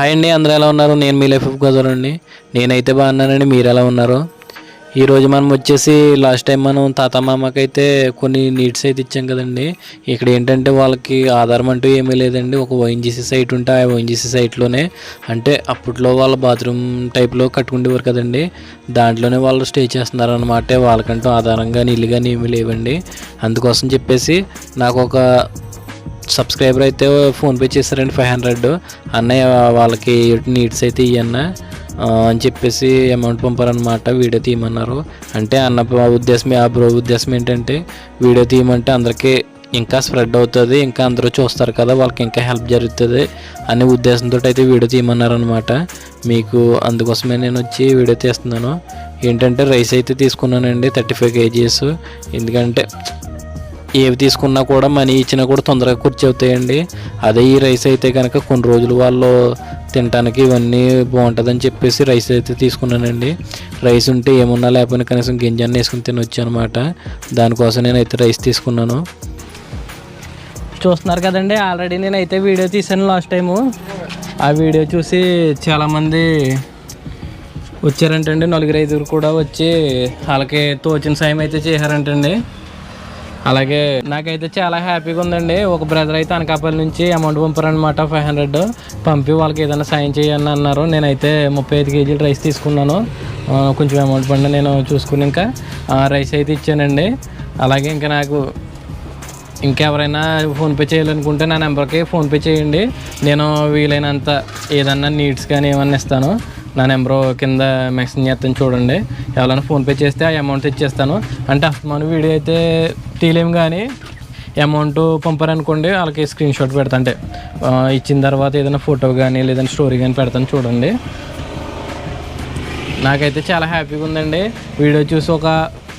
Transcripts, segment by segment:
Hi అండి అందరూ ఎలా ఉన్నారు? నేను మీ లైఫ్ ఆఫ్ అండి నేనైతే బాగున్నానండి మీరు ఎలా ఉన్నారు? ఈరోజు మనం వచ్చేసి లాస్ట్ టైం మనం తాత మామకైతే కొన్ని నీడ్స్ అయితే ఇచ్చాం కదండి. ఇక్కడ ఏంటంటే వాళ్ళకి ఆధారం అంటూ ఏమీ లేదండి. ఒక ఓఎన్జీసీ సైట్ ఉంటే ఆ ఓఎన్జీసీ సైట్లోనే అంటే అప్పట్లో వాళ్ళ బాత్రూమ్ టైప్లో కట్టుకుండేవారు కదండి. దాంట్లోనే వాళ్ళు స్టే చేస్తున్నారు అనమాట వాళ్ళకంటూ ఆధారంగా ఇల్లు కానీ ఏమీ లేవండి. అందుకోసం చెప్పేసి నాకు ఒక సబ్స్క్రైబర్ అయితే ఫోన్పే చేశారండి ఫైవ్ హండ్రెడ్. అన్నయ్య వాళ్ళకి నీడ్స్ అయితే ఇవన్న అని చెప్పేసి అమౌంట్ పంపారనమాట వీడియో తీయమన్నారు. అంటే అన్న ఉద్దేశం ఆ బ్రో ఉద్దేశం ఏంటంటే వీడియో తీయమంటే అందరికీ ఇంకా స్ప్రెడ్ అవుతుంది ఇంకా అందరూ చూస్తారు కదా వాళ్ళకి ఇంకా హెల్ప్ జరుగుతుంది అనే ఉద్దేశంతో అయితే వీడియో తీయమన్నారనమాట మీకు అందుకోసమే నేను వచ్చి వీడియో తీస్తున్నాను. ఏంటంటే రైస్ అయితే తీసుకున్నానండి థర్టీ ఫైవ్ కేజీస్ ఎందుకంటే ఏవి తీసుకున్నా కూడా మనీ ఇచ్చినా కూడా తొందరగా ఖర్చు అవుతాయండి అదే ఈ రైస్ అయితే కనుక కొన్ని రోజులు వాళ్ళు తినడానికి ఇవన్నీ బాగుంటుందని చెప్పేసి రైస్ అయితే తీసుకున్నానండి. రైస్ ఉంటే ఏమున్నా లేకపోయినా కనీసం గింజాన్ని వేసుకుని తినొచ్చు అనమాట దానికోసం నేనైతే రైస్ తీసుకున్నాను. చూస్తున్నారు కదండి ఆల్రెడీ నేనైతే వీడియో తీసాను లాస్ట్ టైము. ఆ వీడియో చూసి చాలామంది వచ్చారంటండి. నలుగురు ఐదుగురు కూడా వచ్చి వాళ్ళకి తోచిన సాయం అయితే చేశారంటండి. అలాగే నాకైతే చాలా హ్యాపీగా ఉందండి. ఒక బ్రదర్ అయితే అనకాపల్లి నుంచి అమౌంట్ పంపారనమాట ఫైవ్ హండ్రెడ్ పంపి వాళ్ళకి ఏదైనా సాయం చేయని అన్నారు. నేనైతే ముప్పై ఐదు కేజీలు రైస్ తీసుకున్నాను. కొంచెం అమౌంట్ పండి నేను చూసుకుని ఇంకా రైస్ అయితే ఇచ్చానండి. అలాగే ఇంకా నాకు ఇంకెవరైనా ఫోన్పే చేయాలనుకుంటే నా నెంబర్కి ఫోన్పే చేయండి. నేను వీలైనంత ఏదన్నా నీడ్స్ కానీ ఏమన్నా ఇస్తాను. నా నెంబరు కింద మెసేజ్ చేస్తాను చూడండి. ఎవరైనా ఫోన్పే చేస్తే ఆ అమౌంట్ ఇచ్చేస్తాను. అంటే మన వీడియో అయితే తీయలేము కానీ అమౌంట్ పంపారనుకోండి వాళ్ళకి స్క్రీన్ షాట్ పెడతా. అంటే ఆ, ఇచ్చిన తర్వాత ఏదైనా ఫోటో కానీ లేదంటే స్టోరీ కానీ పెడతాను చూడండి. నాకైతే చాలా హ్యాపీగా ఉందండి. వీడియో చూసి ఒక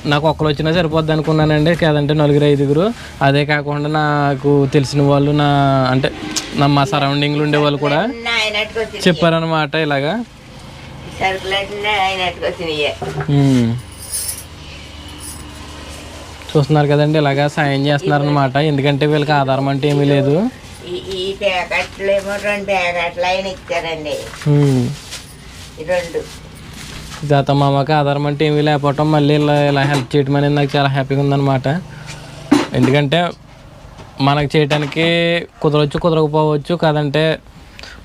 నాకు ఒక్కరు వచ్చినా సరిపోద్ది అనుకున్నానండి. కాదంటే నలుగురు ఐదుగురు. అదే కాకుండా నాకు తెలిసిన వాళ్ళు నా అంటే నా మా సరౌండింగ్లో ఉండే వాళ్ళు కూడా చెప్పారనమాట ఇలాగా. సరుకులన్నీ. చూస్తున్నారు కదండి ఇలాగా సాయం చేస్తున్నారనమాట ఎందుకంటే వీళ్ళకి ఆధారం అంటే ఏమీ లేదు. ఈ ప్యాకెట్లు ఏమో రెండు ప్యాకెట్లు ఆయన ఇచ్చారండి. రెండు. తాత మామకి ఆధారం అంటే ఏమీ లేకపోవటం మళ్ళీ ఇలా ఇలా హెల్ప్ చేయడం అనేది నాకు చాలా హ్యాపీగా ఉందన్నమాట. ఎందుకంటే మనకు చేయడానికి కుదరవచ్చు కుదరకపోవచ్చు కాదంటే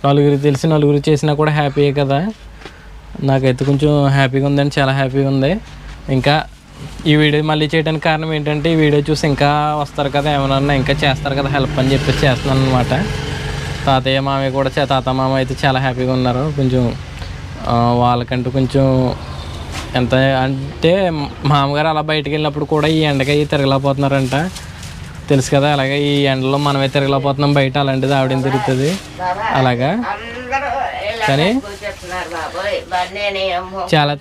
నలుగురికి తెలిసి నలుగురు చేసినా కూడా హ్యాపీయే కదా. నాకైతే కొంచెం హ్యాపీగా ఉందండి చాలా హ్యాపీగా ఉంది. ఇంకా ఈ వీడియో మళ్ళీ చేయడానికి కారణం ఏంటంటే ఈ వీడియో చూసి ఇంకా వస్తారు కదా ఏమన్నా ఇంకా చేస్తారు కదా హెల్ప్ అని చెప్పేసి చేస్తున్నాను అనమాట తాతయ్య మామయ్య కూడా చే- తాత మామ అయితే చాలా హ్యాపీగా ఉన్నారు. కొంచెం వాళ్ళకంటూ కొంచెం ఎంత అంటే మామగారు అలా బయటకు వెళ్ళినప్పుడు కూడా ఈ ఎండకి తిరగలేకపోతున్నారంట. తెలుసు కదా అలాగే ఈ ఎండలో మనమే తిరగలేకపోతున్నాం బయట అలాంటిది ఆవిడేం తిరుగుతుంది. అలాగా? కానీ చాలా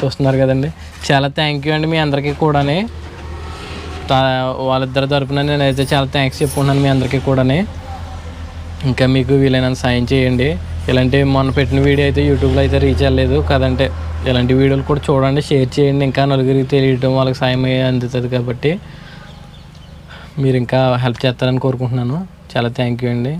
చూస్తున్నారు కదండి. చాలా థ్యాంక్ యూ అండి మీ అందరికీ కూడాని. వాళ్ళిద్దరి తరపున నేనైతే చాలా థ్యాంక్స్ చెప్పుకున్నాను మీ అందరికీ కూడాని. ఇంకా మీకు వీలైనంత సాయం చేయండి. ఇలాంటి మొన్న పెట్టిన వీడియో అయితే యూట్యూబ్లో అయితే రీచ్ అవ్వలేదు కదంటే. ఇలాంటి వీడియోలు కూడా చూడండి షేర్ చేయండి. ఇంకా నలుగురికి తెలియటం వాళ్ళకి సాయం అందుతుంది కాబట్టి. మీరు ఇంకా హెల్ప్ చేస్తారని కోరుకుంటున్నాను. చాలా థ్యాంక్ యూ అండి.